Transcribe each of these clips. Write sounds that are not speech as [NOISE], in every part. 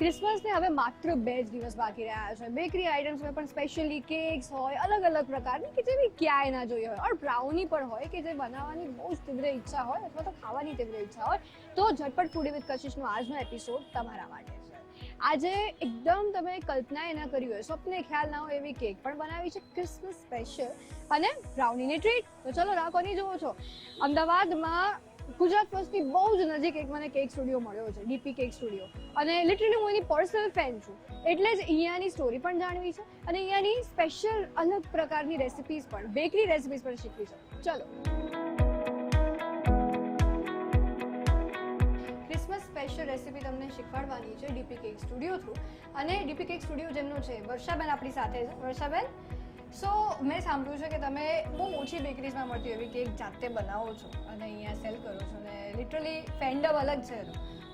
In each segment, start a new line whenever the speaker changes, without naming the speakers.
ક્રિસમસને હવે માત્ર બે જ દિવસ બાકી રહ્યા છે. બેકરી આઇટમ્સમાં પણ સ્પેશિયલી કેક્સ હોય અલગ અલગ પ્રકારની કે જેવી ક્યાંય ના જોઈએ હોય. ઓર બ્રાઉની પણ હોય કે જે બનાવવાની બહુ જ તીવ્ર ઈચ્છા હોય અથવા તો ખાવાની તીવ્ર ઈચ્છા હોય, તો ઝટપટ ફૂડી વિથ કશિશનો આજનો એપિસોડ તમારા માટે છે. આજે એકદમ તમે કલ્પના ના કરી હોય, સ્વપ્ને ખ્યાલ ના હોય એવી કેક પણ બનાવી છે ક્રિસમસ સ્પેશિયલ અને બ્રાઉનીની ટ્રીટ તો ચલો રાહ કોની જુઓ છો? અમદાવાદમાં ગુજરાત ફર્સ્ટની બહુ જ નજીક એક મને કેક સ્ટુડિયો મળ્યો છે, ડીપી કેક સ્ટુડિયો. અને લિટરલી હું એની પર્સનલ ફેન છું. એટલે જ અહીંયાની સ્ટોરી પણ જાણવી છે અને અહીંયાની સ્પેશિયલ અલગ પ્રકારની રેસિપીઝ પણ બેકરી રેસિપીઝ પણ શીખવી છે. ચલો. ક્રિસમસ સ્પેશિયલ રેસિપી તમને શીખવાડવાની છે ડીપી કેક સ્ટુડિયો થ્રુ. અને ડીપી કેક સ્ટુડિયો જેમનો છે, વર્ષાબેન આપણી સાથે છે. વર્ષાબેન સો મેં સાંભળ્યું છે કે તમે બહુ ઓછી બેકરીઝમાં મળતી એવી કેક જાતે બનાવો છો અને અહીંયા સેલ કરો છો અને લિટરલી ફેન્ડમ અલગ છે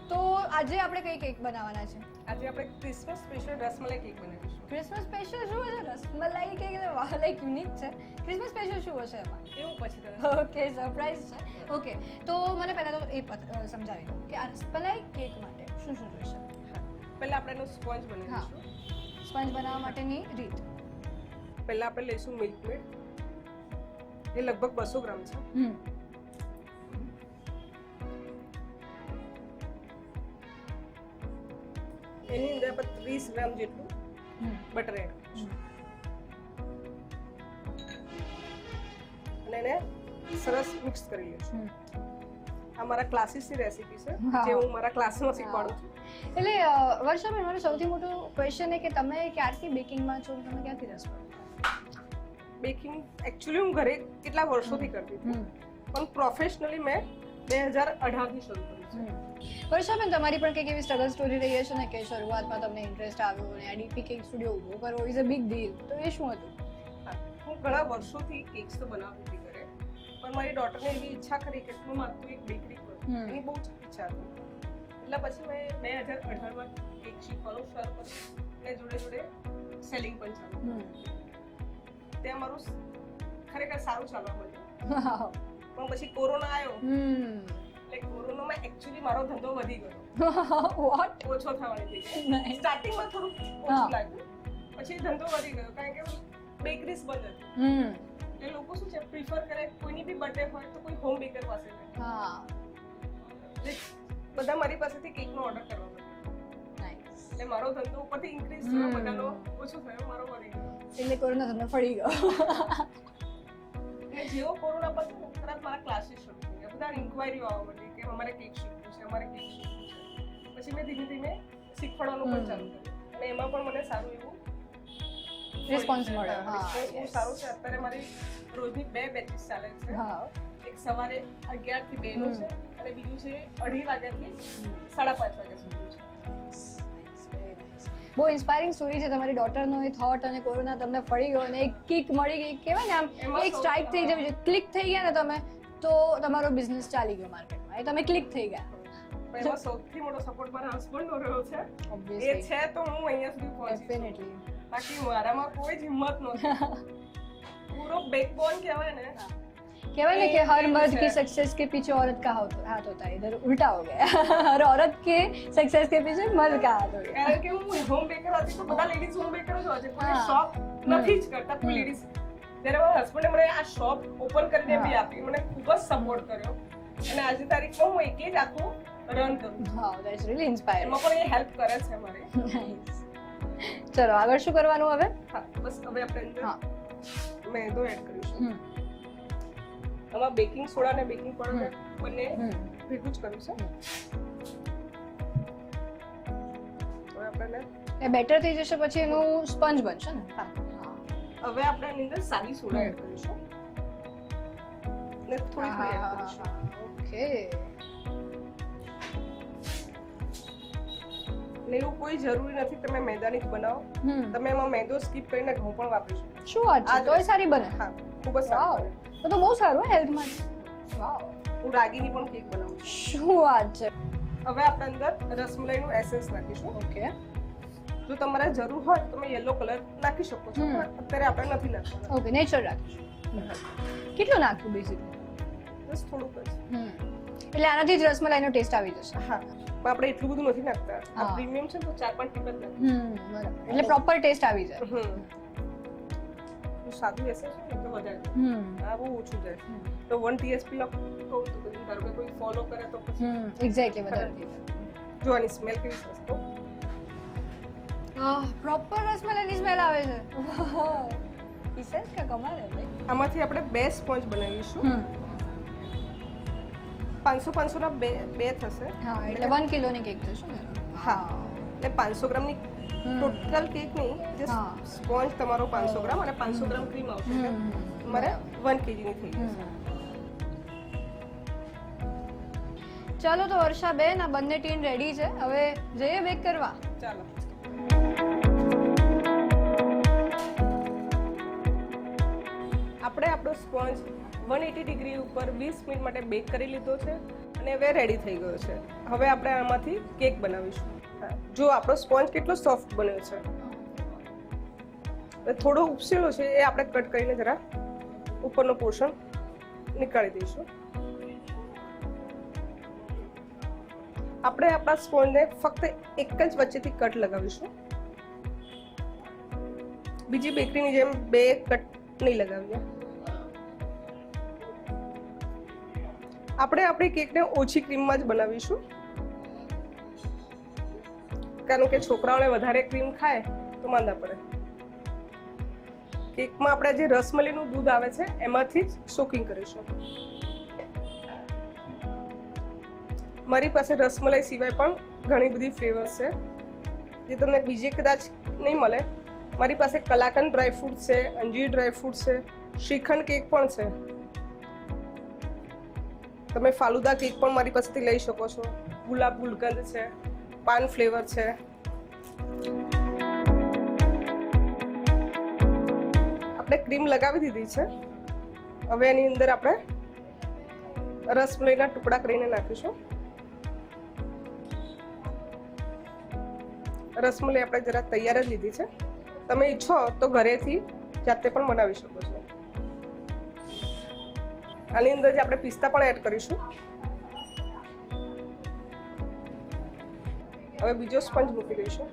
તો આજે આપણે કઈ કેક બનાવવાના છે?
આજે આપણે ક્રિસમસ સ્પેશિયલ રસમલાઈ કેક બનાવીશું.
ક્રિસમસ સ્પેશિયલ શું હશે? રસમલાઈ કેક વાહ લાઈક યુનિક છે. ક્રિસમસ સ્પેશિયલ શું હશે એમાં?
એવું પછી
ઓકે સરપ્રાઈઝ છે. ઓકે તો મને પહેલાં તો એ સમજાવી દો કે આ રસમલાઈ કેક માટે શું શું જોઈશે?
પહેલાં આપણે એનું સ્પોન્જ બનાવીશું.
સ્પોન્જ બનાવવા માટેની રીત.
પહેલા આપણે લઈશું મિલ્ક મેડ. એ લગભગ બસો ગ્રામ છે. એની અંદર આપણે ત્રીસ ગ્રામ જેટલું બટર એડ અને એને સરસ મિક્સ કરી લઈશું. આ મારા ક્લાસીસની રેસીપી છે. જે હું મારા ક્લાસમાં શીખવાડું છું.
એટલે વર્ષાબેન મારો સૌથી મોટો ક્વેશ્ચન એ કે તમે ક્યારથી બેકિંગમાં છો? તમે ક્યાંથી રસ
બેકિંગ એકચ્યુઅલી હું ઘરે કેટલા વર્ષોથી કરતી હતી. પણ પ્રોફેશનલી મેં બે હજાર અઢારથી શરૂ કર્યું છે.
વર્ષાબેન તમારી પણ કંઈક એવી સ્ટ્રગલ સ્ટોરી રહી હશે ને કે શરૂઆતમાં તમને ઇન્ટરેસ્ટ આવ્યો અને આ ડીપી કેક સ્ટુડિયો ઊભો કરવો ઇઝ અ બિગ ડીલ તો એ શું હતું?
હું ઘણા વર્ષોથી કેક્સ તો બનાવતી હતી ઘરે પણ મારી ડોટરને એવી ઈચ્છા કરી કે હું માગતું એક બેકરી. કરું. એની બહુ જ ઈચ્છા હતી. એટલે પછી મેં બે હજાર અઢારમાં કેક શીખવાનું શરૂ કર્યું. અને જોડે જોડે સેલિંગ પણ ચાલુ કર્યું. અમારું મારું ખરેખર સારું ચાલવા મળ્યું. પણ પછી કોરોના આવ્યો.
હમ.
એટલે કોરોનામાં એકચ્યુઅલી મારો ધંધો વધી ગયો. [LAUGHS]
વોટ
ઓછો થવાની થઈ સ્ટાર્ટિંગમાં થોડું ઓછું લાગ્યું. પછી ધંધો વધી ગયો. કારણ કે બેકરીઝ બંધ હતી. એટલે લોકો શું છે પ્રિફર કરે કોઈની બી બર્થડે હોય તો કોઈ હોમ બેકર પાસે જાય. બધા મારી પાસેથી કેકનો ઓર્ડર કરવા એટલે મારો ધંધો ઉપરથી ઇન્ક્રીઝ. થયો બધાનો ઓછો થયો મારો વધી ગયો
એટલે કોરોના તમને ફળી ગયો.
મેં જેવો કોરોના પછી ખરાબ તરત મારા ક્લાસીસ શરૂ થઈ બધા ઇન્ક્વાયરીઓ આવવા માંડી કે અમારે કેક શીખવું છે અમારે કેક શીખવું છે. પછી મેં ધીમે ધીમે શીખવાડવાનું પણ ચાલુ કર્યું. અને એમાં પણ મને સારું એવું
રિસ્પોન્સ મળ્યો, હા,
સારું છે. અત્યારે મારી રોજની બે બેચીસ ચાલે છે.
હા.
એક સવારે અગિયારથી બે નું છે અને બીજું છે અઢી વાગ્યાથી સાડા પાંચ વાગ્યા સુધી છે.
બહુ ઇન્સ્પાયરિંગ સ્ટોરી છે તમારી ડોટરનો એ થોટ અને કોરોના તમને ફળી ગયો અને એક કિક મળી ગઈ. કહેવાય ને આમ એક સ્ટ્રાઇક થઈ જવી ક્લિક થઈ ગયા ને તમે તો તમારો બિઝનેસ ચાલી ગયો માર્કેટમાં એ તમે ક્લિક થઈ ગયા.
પણ એમાં સૌથી મોટો સપોર્ટ મારા હસબન્ડનો રહ્યો છે. એ છે તો હું અહીંયા સુધી પહોંચી બાકી મારામાં કોઈ જ હિંમત નહોતી. [LAUGHS] પૂરો બેકબોન કહેવાય ને.
कहेवाय ना कि
ये-
हर
ये
मर्द की
है।
सक्सेस के पीछे औरत का हाथ हाथ होता है इधर उल्टा हो गया हर औरत के सक्सेस के पीछे मर्द का हाथ हो गया
કારણ કે હું હોમ બેકર હતી તો બધા લેડીઝ હોમ બેકર જ હોય છે કોઈ
હા.
શોપ નથી જ કરતા કોઈ
હમ.
લેડીઝ ત્યારે મારા હસબન્ડે મને આ શોપ ઓપન કરીને બી
હા.
આપી મને ખૂબ જ સપોર્ટ કર્યો અને આજની તારીખમાં હું એકલી જ આખું રન કરું છું
wow that's really inspiring
એમાં પણ એ હેલ્પ કરે છે મારી
nice ચલો આગળ શું કરવાનું હવે
હા બસ હવે આપણે
હા.
અંદર મેંદો એડ કરીશું
હમ
આમાં બેકિંગ સોડા અને બેકિંગ પાવડર. બંને ભેગું જ કર્યું છે. હવે
એ બેટર થઈ જશે પછી એનું સ્પંજ બનશે ને?
હા. હવે આપણે એની અંદર સાદી સોડા એડ કરીશું. ને થોડી થોડી એડ કરીશું.
ઓકે.
ને એવું કોઈ જરૂરી નથી તમે મેદાની જ બનાવો. તમે એમાં મેદો સ્કીપ કરીને ઘઉં પણ વાપરી શકો.
શું વાત છે? તોય સારી બને.
હા ખૂબ જ સારું.
તો તો બહુ સારું હેલ્થ માટે. વાવ
હું રાગીની પણ કેક બનાવું
શું વાત છે.
હવે આપણે અંદર રસમલાઈનું એસેન્સ નાખીશું.
ઓકે.
જો તમારે જરૂર હોય તો તમે યલો કલર નાખી શકો છો. અત્યારે આપણે નથી નાખવાનું.
ઓકે નેચર રાખીશું. કેટલું નાખ્યું બેઝિકલી
બસ થોડુંક જ.
એટલે આનાથી જ રસમલાઈનો ટેસ્ટ આવી જશે.
હા. પણ આપણે એટલું બધું નથી નાખતા. આ પ્રીમિયમ છે તો ચાર પાંચ ટીપા નાખીએ.
બરાબર. એટલે પ્રોપર ટેસ્ટ આવી જાય.
જો સાદું હોય તો વધારે આ બહુ ઓછું જાય તો વન ટીએસપી કહું તો પછી ધારો કે કોઈ ફોલો કરે તો પછી
એક્ઝેક્ટલી વધારે
જો આની સ્મેલ કેવી છે તો
પ્રોપર રસમલાઈની સ્મેલ આવે છે. પીસેસ કે કમાલ હે
આમાંથી આપણે બે સ્પોન્જ બનાવીશું. પાંચસો પાંચસો ના બે બે થશે.
હા એટલે વન કિલોની કેક થશે
હા. એટલે પાંચસો ગ્રામની. ટોટલ કેક નહીં જે સ્પોન્જ તમારો પાંચસો ગ્રામ અને પાંચસો ગ્રામ ક્રીમ આવશે. મારે વન કેજીની થઈ જશે.
ચાલો તો વર્ષા બેન આ બંને ટીન રેડી છે. હવે જઈએ બેક કરવા.
ચાલો. આપણે આપણો સ્પોન્જ વન એટી ડિગ્રી ઉપર વીસ મિનિટ માટે બેક કરી લીધો છે અને હવે રેડી થઈ ગયો છે. હવે આપણે આમાંથી કેક બનાવીશું. જો આપણો સ્પોન્જ કેટલો સોફ્ટ બન્યો છે. થોડો ઉપસેલો છે એ આપણે કટ કરીને જરા ઉપરનો પોર્શન નીકાળી દઈશું. આપણે આપણા સ્પોન્જને ફક્ત એક જ વચ્ચેથી કટ લગાવીશું. બીજી બેકરીની જેમ બે કટ નહીં લગાવીએ. આપણે આપણી કેકને ઓછી ક્રીમમાં જ બનાવીશું. કારણ કે છોકરાઓને વધારે ક્રીમ ખાય તો માંદા પડે. કેકમાં આપણે જે રસમલીનું દૂધ આવે છે, એમાંથી જ સોકિંગ કરીશું મારી પાસે રસમલાઈ સિવાય પણ ઘણી બધી ફ્લેવર્સ છે. જે તમને બીજે કદાચ નહીં મળે. મારી પાસે કલાકંદ ડ્રાયફ્રૂટ છે, અંજીર ડ્રાયફ્રૂટ છે, શ્રીખંડ કેક પણ છે. તમે ફાલુદા કેક પણ મારી પાસેથી લઈ શકો છો. ગુલાબ ગુલકંદ છે. પાન ફ્લેવર છે. આપણે ક્રીમ લગાવી દીધી છે. હવે એની અંદર આપણે રસમલાઈના ટુકડા કરીને નાખીશું. રસમલાઈ આપણે જરા તૈયાર જ લીધી છે. તમે ઈચ્છો તો ઘરેથી જાતે પણ બનાવી શકો છો. આની અંદર જે આપણે પિસ્તા પણ એડ કરીશું. હવે બીજો સ્પંજ મૂકી દઈશું.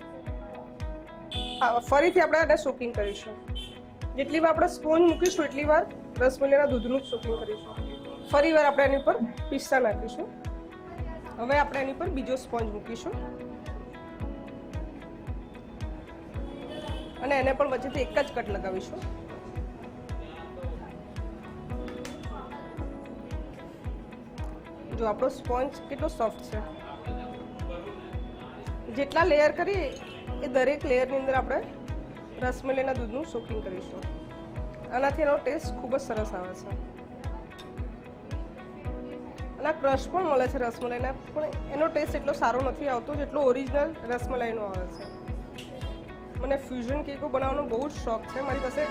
ફરીથી આપણે આને સોકિંગ કરીશું. જેટલી વાર આપણે સ્પોન્જ મૂકીશું એટલી વાર રસમલાઈના દૂધનું જ સોકિંગ કરીશું. ફરી વાર આપણે એની પર પિસ્તા નાખીશું. હવે આપણે એની પર બીજો સ્પોન્જ મૂકીશું. અને એને પણ વચ્ચેથી એક જ કટ લગાવીશું. જો આપણો સ્પોન્જ કેટલો સોફ્ટ છે. જેટલા લેયર કરીએ, એ દરેક લેયરની અંદર આપણે રસમલાઈના દૂધનું સોકિંગ કરીશું. આનાથી એનો ટેસ્ટ ખૂબ જ સરસ આવે છે. અને ક્રશ પણ મળે છે રસમલાઈના, પણ એનો ટેસ્ટ એટલો સારો નથી આવતો જેટલો ઓરિજિનલ રસમલાઈનો આવે છે. મને ફ્યુઝન કેકો બનાવવાનો બહુ જ શોખ છે. મારી પાસે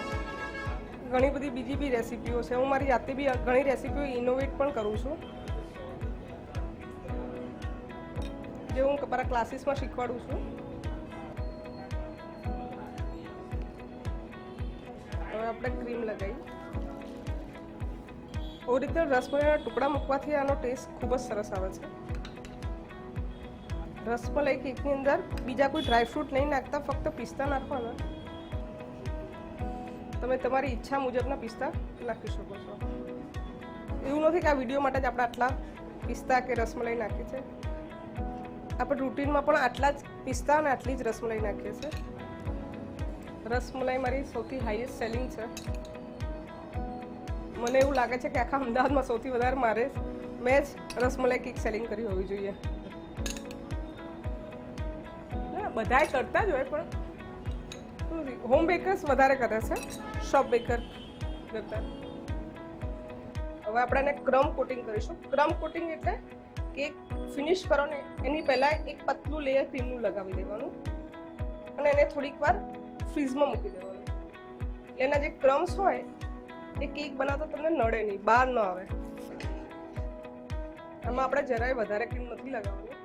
ઘણી બધી બીજી બી રેસીપીઓ છે. હું મારી જાતે બી ઘણી રેસીપીઓ ઇનોવેટ પણ કરું છું. જે હું મારા ક્લાસીસમાં શીખવાડું છું. હવે આપણે ક્રીમ લગાવી. ઓરિજિનલ રસમલાઈના ટુકડા મૂકવાથી આનો ટેસ્ટ ખૂબ જ સરસ આવે છે. રસમલાઈ કેકની અંદર બીજા કોઈ ડ્રાયફ્રૂટ નહીં નાખતા, ફક્ત પિસ્તા નાખવાના. તમે તમારી ઈચ્છા મુજબના પિસ્તા નાખી શકો છો. એવું નથી કે આ વીડિયો માટે જ આપણે આટલા પિસ્તા કે રસમલાઈ નાખી છે. આપણે રૂટીનમાં પણ આટલા જ પિસ્તા અને આટલી જ રસમલાઈ નાખીએ છીએ. રસમલાઈ મારી સૌથી હાઈએસ્ટ સેલિંગ છે. મને એવું લાગે છે કે આખા અમદાવાદમાં સૌથી વધારે મારે મેં જ રસમલાઈ કેક સેલિંગ કરી હોવી જોઈએ. બધાએ કરતા જ હોય પણ હોમ બેકર્સ વધારે કરે છે શોપ બેકર કરતા. હવે આપણે એને ક્રમ કોટિંગ કરીશું. ક્રમ કોટિંગ એટલે કેક ફિનિશ કરો ને, એની પહેલાં એક પતલું લેયર ક્રીમનું લગાવી દેવાનું અને એને થોડીક વાર ફ્રીઝમાં મૂકી દેવાનું. એના જે ક્રમ્સ હોય, એ કેક બનાવતા તમને નડે નહીં, બહાર ન આવે. આમાં આપણે જરાય વધારે ક્રીમ નથી લગાવવાની.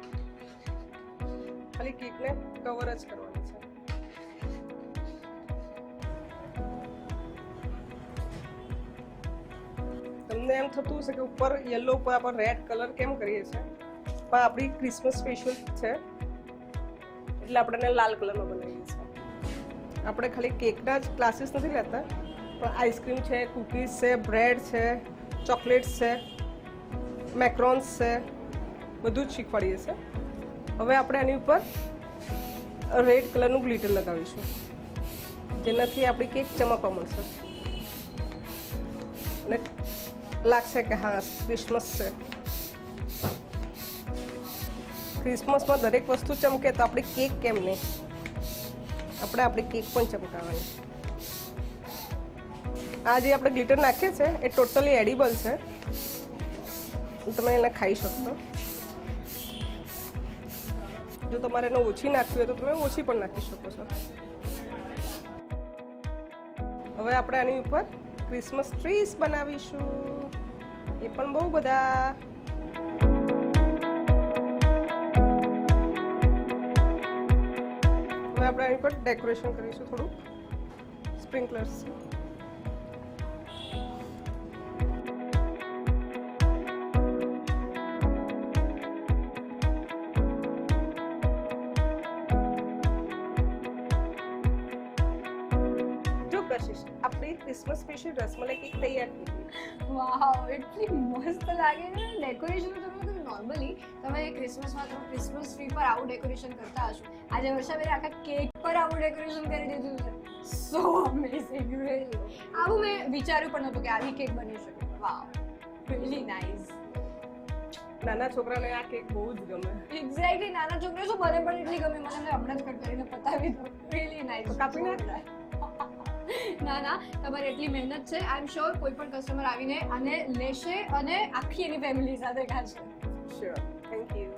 ખાલી કેકને કવર જ કરવાની છે. તમને એમ થતું હશે કે ઉપર યલો ઉપર આપણે રેડ કલર કેમ કરીએ છીએ? પણ આપણી ક્રિસમસ સ્પેશિયલ છે. એટલે આપણે લાલ કલરમાં બનાવીએ છીએ. આપણે ખાલી કેકના જ ક્લાસીસ નથી લેતા, પણ આઈસ્ક્રીમ છે કૂકીઝ છે બ્રેડ છે ચોકલેટ્સ છે મેક્રોન્સ છે, બધું જ શીખવાડીએ છીએ. હવે આપણે એની ઉપર રેડ કલરનું ગ્લિટર લગાવીશું. જેનાથી આપણી કેક ચમકવા મળશે. અને લાગશે કે હા ક્રિસમસ છે. ક્રિસમસમાં દરેક વસ્તુ ચમકે તો આપણી કેક કેમ નહીં? આપણે આપણી કેક પણ ચમકાવવાની આ જે આપણે ગ્લિટર નાખીએ છે, એ ટોટલી એડિબલ છે. તમે એને ખાઈ શકશો. જો તમારે એને ઓછી નાખવી હોય તો તમે ઓછી પણ નાખી શકો છો. હવે આપણે આની ઉપર ક્રિસમસ ટ્રીસ બનાવીશું. એ પણ બહુ બધા. હવે આપણે એની પર ડેકોરેશન કરીશું થોડું. સ્પ્રિંકલર્સ કશિશ, આપણી ક્રિસમસ સ્પેશિયલ રસમલાઈ કેક તૈયાર થઈ ગઈ.
વાવ એટલી મસ્ત લાગે છે ડેકોરેશન તો નોર્મલી તમે ક્રિસમસમાં તમે ક્રિસમસ ટ્રી પર આવું ડેકોરેશન કરતા હશો. આજે વર્ષાબેન આખા કેક પર આવું ડેકોરેશન કરી દીધું છે. સો અમેઝિંગ આવું મેં વિચાર્યું પણ નહોતું કે આવી કેક બની શકે. વાવ રિયલી નાઇસ
નાના છોકરાને આ કેક બહુ જ ગમે.
એક્ઝેક્ટલી નાના છોકરા શું મને પણ એટલી ગમે મને હમણાં જ કટ કરીને પતાવી દો. રિયલી નાઇસ
કાપી નાખ. [LAUGHS]
ના ના તમારી એટલી મહેનત છે. આઈ એમ શ્યોર કોઈ પણ કસ્ટમર આવીને આને લેશે અને આખી એની ફેમિલી સાથે ખાશે.
Sure Thank you.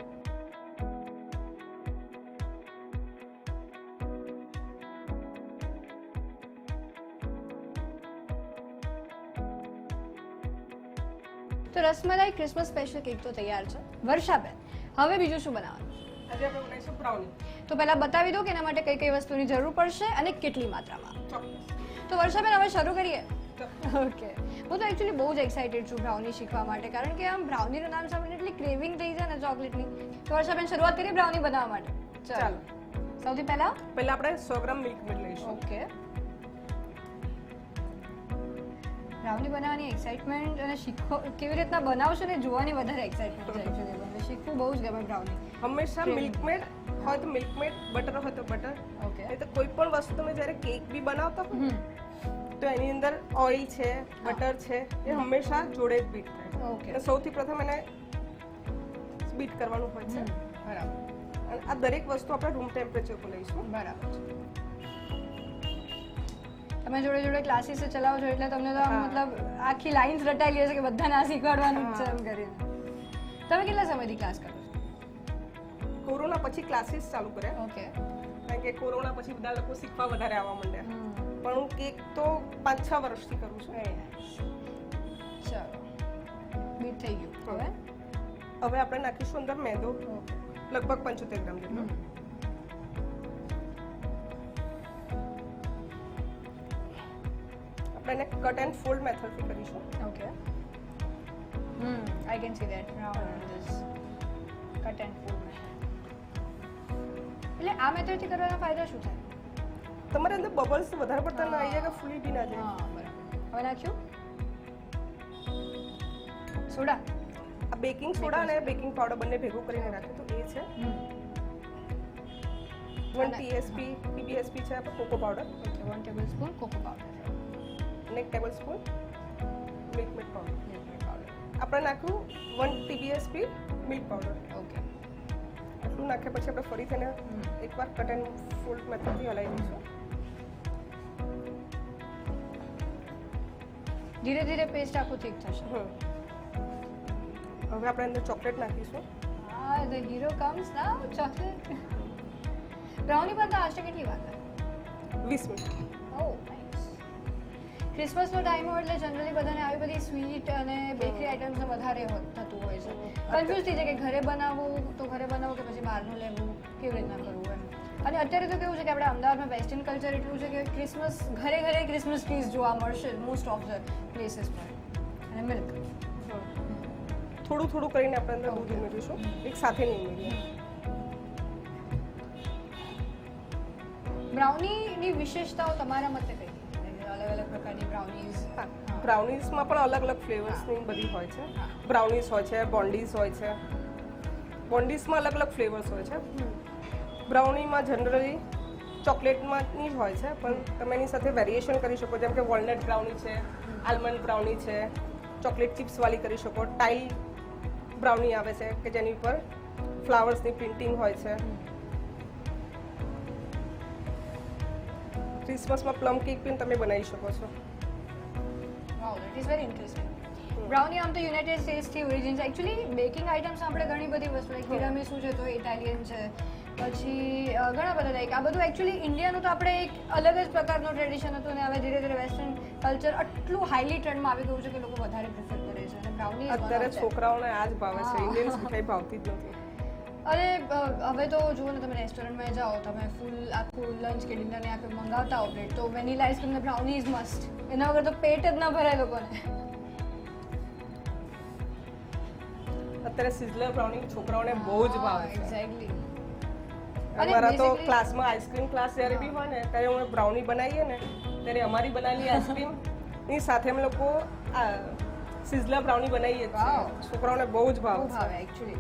તો રસમલાઈ ક્રિસમસ સ્પેશિયલ કેક તો તૈયાર છે. વર્ષાબેન હવે બીજું શું બનાવવાનું?
આજે આપણે બનાવીશું બ્રાઉની
તો પહેલા બતાવી દો કે એના માટે કઈ કઈ વસ્તુની જરૂર પડશે અને કેટલી માત્રામાં. તો વર્ષાબેન હવે શરૂ કરીએ? ઓકે [LAUGHS] હું તો એકચ્યુઅલી બહુ જ એક્સાઇટેડ છું બ્રાઉની શીખવા માટે. કારણ કે આમ બ્રાઉનીનું નામ સાંભળીને એટલી ક્રેવિંગ થઈ જાય ને ચોકલેટની તો વર્ષાબેન શરૂઆત કરીએ બ્રાઉની બનાવવા માટે. ચાલો. સૌથી પહેલા?
પહેલા આપણે સો ગ્રામ મિલ્ક મેડ લઈશું.
ઓકે. બ્રાઉની બનાવવાની એક્સાઇટમેન્ટ અને શીખો કેવી રીતના બનાવશો ને જોવાની વધારે એક્સાઇટમેન્ટ છે. [LAUGHS] શીખવું બહુ જ ગમે બ્રાઉની.
હંમેશા
મિલ્કમેડ
મિલ્ક મેડ હોય તો મિલ્કમેડ બટર હોય તો બટર
ઓકે.
તો કોઈ પણ વસ્તુ તમે જ્યારે કેક બી બનાવતા હો તો એની અંદર ઓઇલ છે બટર છે એ હંમેશા જોડે જ બીટ થાય.
ઓકે
સૌથી પ્રથમ એને બીટ કરવાનું હોય છે.
બરાબર.
અને આ દરેક વસ્તુ આપણે રૂમ ટેમ્પરેચર પર લઈશું.
બરાબર તમે જોડે જોડે ક્લાસીસ ચલાવો છો એટલે તમને તો મતલબ આખી લાઈન્સ રટાયેલી હશે કે બધાને આ શીખવાડવાનું છે એમ કરીને. તમે કેટલા સમયથી ક્લાસ કરો છો?
કોરોના પછી ક્લાસીસ ચાલુ કર્યા.
ઓકે
કારણ કે કોરોના પછી બધા લોકો શીખવા વધારે આવવા માંડ્યા. પણ હું કેક તો પાંચ છ વર્ષથી કરું છું.
ચાલો. બીટ થઈ ગયું. હવે?
હવે આપણે નાખીશું અંદર મેંદો. લગભગ પંચોતેર ગ્રામ જેટલો. આપણે એને કટ એન્ડ ફોલ્ડ મેથડથી કરીશું.
Okay. Hmm I can see that round this cut and fold એટલે આ મેથડથી કરવાના ફાયદા શું થાય?
તમારે અંદર બબલ્સ વધારે પડતા ના આવી જાય કે ફૂલી બી ના જાય?
હવે નાખ્યું સોડા.
આ બેકિંગ સોડા અને બેકિંગ પાવડર બંને ભેગું કરીને રાખ્યું તો એ છે. વન ટીએસપી પીબીએસપી છે આપણે cocoa
powder okay one tablespoon cocoa powder
અને એક tablespoon milk made powder
milk powder
આપણે નાખ્યું one TBSP milk powder
okay
આટલું નાખ્યા પછી આપણે ફરી તેને એકવાર કટ એન્ડ ફોલ્ડ મેથડથી હલાવી દઈશું.
ધીરે ધીરે પેસ્ટ આખું ઠીક થશે.
હવે આપણે અંદર ચોકલેટ નાખીશું.
હા the hero comes now chocolate brownie પર તો આશરે કેટલી વાર થાય
વીસ મિનિટ.
ઓ ક્રિસમસનો ટાઈમ હોય એટલે જનરલી બધાને આવી બધી સ્વીટ અને બેકરી આઇટમ્સ વધારે થતું હોય છે. કન્ફ્યુઝ થઈ જાય કે ઘરે બનાવવું તો ઘરે બનાવવું કે પછી બહારનું લેવું કેવી રીતના કરવું એમ. અને અત્યારે તો કેવું છે કે આપણે અમદાવાદમાં વેસ્ટર્ન કલ્ચર એટલું છે કે ક્રિસમસ ઘરે ઘરે ક્રિસમસ ટ્રીઝ જોવા મળશે મોસ્ટ ઓફ ધ પ્લેસીસ પર. અને મિલ્ક
થોડું થોડું કરીને આપણે અંદર દૂધ ઉમેરીશું. એક સાથે નહીં ઉમેરીએ.
બ્રાઉનીની વિશેષતાઓ તમારા મતે કઈ? અલગ અલગ પ્રકારની બ્રાઉનીઝ
બ્રાઉનીઝમાં પણ અલગ અલગ ફ્લેવર્સની બધી હોય છે. બ્રાઉનીઝ હોય છે બોન્ડીઝ હોય છે. બોન્ડીઝમાં અલગ અલગ ફ્લેવર્સ હોય છે. બ્રાઉનીમાં જનરલી ચોકલેટમાંની જ હોય છે પણ તમે એની સાથે વેરિએશન કરી શકો. જેમ કે વોલનટ બ્રાઉની છે આલમંડ બ્રાઉની છે ચોકલેટ ચિપ્સવાળી કરી શકો. ટાઈલ બ્રાઉની આવે છે કે જેની ઉપર ફ્લાવર્સની પ્રિન્ટિંગ હોય છે. ક્રિસમસમાં પ્લમ કેક પણ તમે બનાવી શકો છો.
Wow is very interesting brownie આમ તો યુનાઇટેડ સ્ટેટ્સથી ઓરિજિન છે. એકચ્યુઅલી બેકિંગ આઇટમ્સ આપણે ઘણી બધી વસ્તુ લાઈક તિરામીસુ છે તો ઇટાલિયન છે. પછી ઘણા બધા લાઈક આ બધું એકચ્યુઅલી ઇન્ડિયાનું તો આપણે એક અલગ જ પ્રકારનું ટ્રેડિશન હતું અને હવે ધીરે ધીરે વેસ્ટર્ન કલ્ચર આટલું હાઈલી ટ્રેન્ડમાં આવી ગયું છે કે લોકો વધારે પ્રેફર કરે છે અને બ્રાઉની
અત્યારે છોકરાઓને આ જ ભાવે છે. ઇન્ડિયન્સ મીઠાઈ ભાવતી જ નથી.
અરે હવે તો જુઓ ને તમે રેસ્ટોરન્ટમાં જાઓ તમે ફૂલ આખું લંચ કે ડિનરને આખું મંગાવતા હો પ્લેટ તો વેનીલા આઈસ્ક્રીમ ને બ્રાઉની ઇઝ મસ્ટ એના વગર તો પેટ જ ના ભરાય લોકોને.
અત્યારે સિઝલર બ્રાઉની છોકરાઓને બહુ જ ભાવે
એક્ઝેક્ટલી
અમારા તો ક્લાસમાં આઈસ્ક્રીમ ક્લાસ જ્યારે બી હોય ને ત્યારે અમે બ્રાઉની બનાવીએ ને ત્યારે અમારી બનાવેલી આઈસ્ક્રીમની સાથે અમે લોકો સિઝલા બ્રાઉની બનાવીએ છોકરાઓને બહુ જ ભાવ
ભાવે એકચ્યુઅલી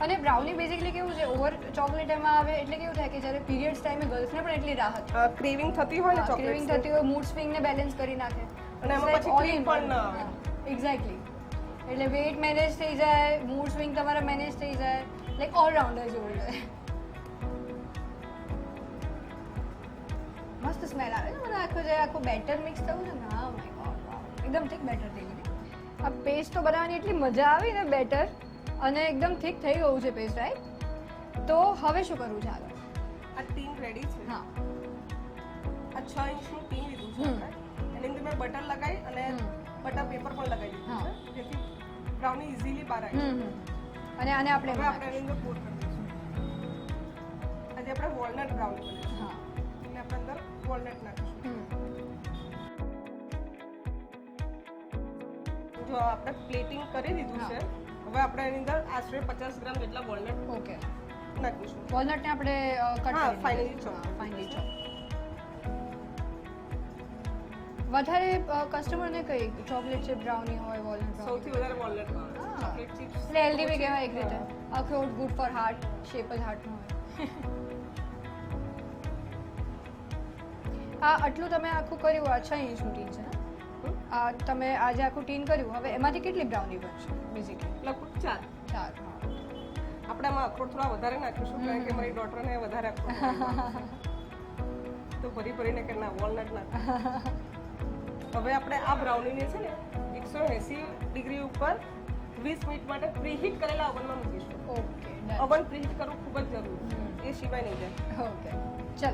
અને બ્રાઉની બેઝિકલી કેવું છે ઓવર ચોકલેટ એમાં આવે એટલે કેવું થાય કે જ્યારે પીરિયડ્સ ટાઈમે ગર્લ્સને પણ એટલી રાહત
ક્રેવિંગ થતી હોય ને
ક્રેવિંગ થતી હોય મૂડ સ્વિંગને બેલેન્સ કરી નાખે.
અને એમાં પછી ઓઇલ પણ.
એક્ઝેક્ટલી એટલે વેઇટ મેનેજ થઈ જાય મૂડ સ્વિંગ તમારા મેનેજ થઈ જાય લાઈક ઓલરાઉન્ડર જેવું મસ્ત સ્મેલ આવે. છે મને આખું જે આખું બેટર મિક્સ થયું છે ને હા માય ગોડ એકદમ ઠીક બેટર થઈ ગયું આ પેસ્ટ તો બનાવવાની એટલી મજા આવી ને બેટર અને એકદમ ઠીક થઈ ગયું છે પેસ્ટ રાઈટ તો હવે શું કરવું છે આગળ?
આ ટીન રેડી છે.
હા.
આ છ ઇંચનું ટીન લીધું છે એની અંદર મેં બટર લગાવી અને. બટર પેપર પણ લગાવી દીધું છે. જેથી બ્રાઉની ઇઝીલી બહાર આવી.
અને આને આપણે
આપણે એની અંદર કોટ કરી દઈશું. આજે આપણે વોલનટ બ્રાઉની વોલનટ નાખીશું. જો આપણે પ્લેટિંગ કરી દીધું છે હવે આપણે એની અંદર આશરે પચાસ ગ્રામ જેટલા વોલનટ
ઓકે.
નાખીશું.
વોલનટને આપણે cut
finely chop.
Finely chop વધારે કસ્ટમરને કઈ ચોકલેટ ચિપ બ્રાઉની હોય વોલનટ
સૌથી વધારે વોલનટ ચોકલેટ ચિપ્સ
એટલે હેલ્ધી બી કહેવાય એક રીતે. અખરોટ ગુડ ફોર હાર્ટ શેપ જ હાર્ટનું હોય. [LAUGHS] આ આટલું તમે આખું કર્યું આ છ ઇંચનું ટીન છે ને? આ તમે આજે આખું ટીન કર્યું. હવે એમાંથી કેટલી બ્રાઉની બનશે બેઝિકલી
લગભગ ચાર.
ચાર
આપણે આમાં અખરોટ થોડા વધારે નાખીશું કારણ કે મારી ડોટરને વધારે [LAUGHS] તો ભરી ભરીને કે ના વોલનટ ના. હવે આપણે આ બ્રાઉનીને છે ને એકસો એંસી ડિગ્રી ઉપર વીસ મિનિટ માટે પ્રીહીટ કરેલા ઓવનમાં મૂકીશું.
ઓકે
ઓવન પ્રીહીટ કરવું ખૂબ જ જરૂરી છે. એ સિવાય નહીં જાય.
ઓકે ચલો.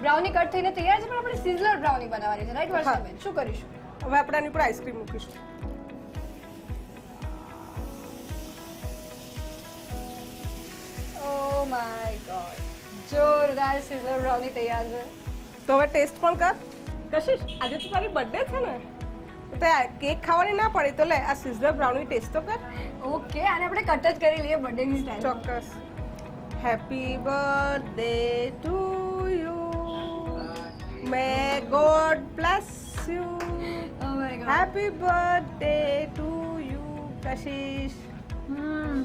બ્રાઉની કટ થઈને તૈયાર છે પણ આપણે સિઝલર બ્રાઉની બનાવવાની છે. રાઈટ વર્ષાબેન? શું કરીશું?
હવે આપણે આની ઉપર આઈસ્ક્રીમ મૂકીશું.
ઓ માય ગોડ જોરદાર સિઝલર બ્રાઉની તૈયાર છે.
તો હવે ટેસ્ટ પણ કર? કશિશ આજે તો તારી બર્થડે છે ને. તો કેક ખાવાની ના પડે તો લે આ સિઝલર બ્રાઉની ટેસ્ટ તો કર.
ઓકે આને આપણે કટ જ કરી લઈએ બર્થડેની સ્ટાઈલ
ચોક્કસ. Happy birthday to may God bless you
oh my God
happy birthday to you Kashish
hmm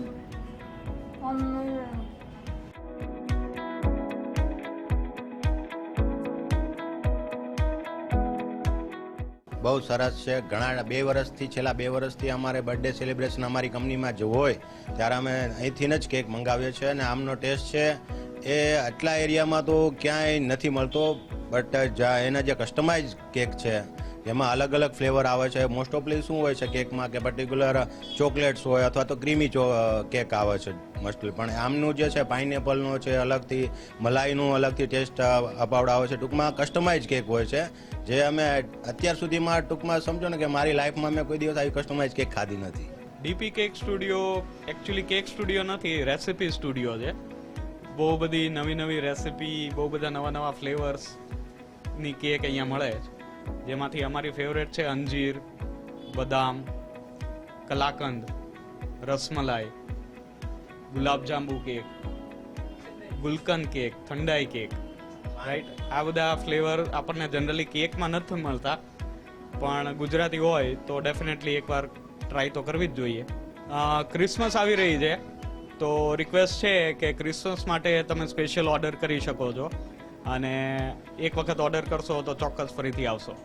બહુ સરસ છે. ઘણા બે વર્ષથી છેલ્લા બે વર્ષથી અમારે બર્થડે સેલિબ્રેશન અમારી કંપનીમાં જો હોય. ત્યારે અમે અહીંથી જ કેક મંગાવીએ છીએ અને આમનો ટેસ્ટ છે. એ આટલા એરિયામાં તો ક્યાંય નથી મળતો. બટ એના જે કસ્ટમાઇઝ કેક છે, એમાં અલગ અલગ ફ્લેવર આવે છે. મોસ્ટ ઓફલી શું હોય છે કેકમાં કે પર્ટિક્યુલર ચોકલેટ્સ હોય અથવા તો ક્રીમી કેક આવે છે મોસ્ટલી પણ આમનું જે છે પાઇનેપલનો છે, અલગથી મલાઈનું અલગથી ટેસ્ટ અપાવડાવે છે. ટૂંકમાં કસ્ટમાઇઝ કેક હોય છે. જે અમે અત્યાર સુધીમાં ટૂંકમાં સમજો ને કે મારી લાઈફમાં મેં કોઈ દિવસ આવી કસ્ટમાઇઝ કેક ખાધી નથી.
DP cake studio actually cake studio નથી રેસિપી સ્ટુડિયો છે. બહુ બધી નવી નવી રેસિપી બહુ બધા નવા નવા ફ્લેવર્સ ટાઈપની કેક અહીંયા મળે છે. જેમાંથી અમારી ફેવરેટ છે અંજીર, બદામ, kalakand, rasmalai, gulab jamun cake, gulkand cake, thandai cake. Right આ બધા ફ્લેવર આપણને જનરલી કેકમાં નથી મળતા, પણ ગુજરાતી હોય તો ડેફિનેટલી એકવાર ટ્રાય તો કરવી જ જોઈએ. ક્રિસમસ આવી રહી છે, તો રિક્વેસ્ટ છે કે ક્રિસમસ માટે તમે સ્પેશિયલ ઓર્ડર કરી શકો છો. અને એક વખત ઓર્ડર કરશો તો ચોક્કસ ફરીથી આવશો.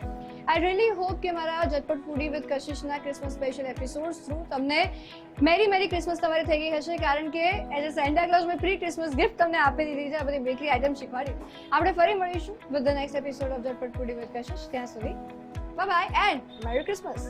આઈ રિયલી હોપ કે મારા ઝટપટ ફૂડી વિથ કશિશના ક્રિસમસ સ્પેશિયલ એપિસોડ થ્રુ તમને મેરી મેરી ક્રિસમસ તમારે થઈ ગઈ હશે, કારણ કે એઝ અ સેન્ટા ક્લોઝ મેં પ્રી ક્રિસમસ ગિફ્ટ તમને આપી દીધી છે, આ બધી બેકરી આઇટમ શીખવાડી. આપણે ફરી મળીશું with the next episode of Jhatpat foodie with Kashish. ત્યાં સુધી bye bye and merry Christmas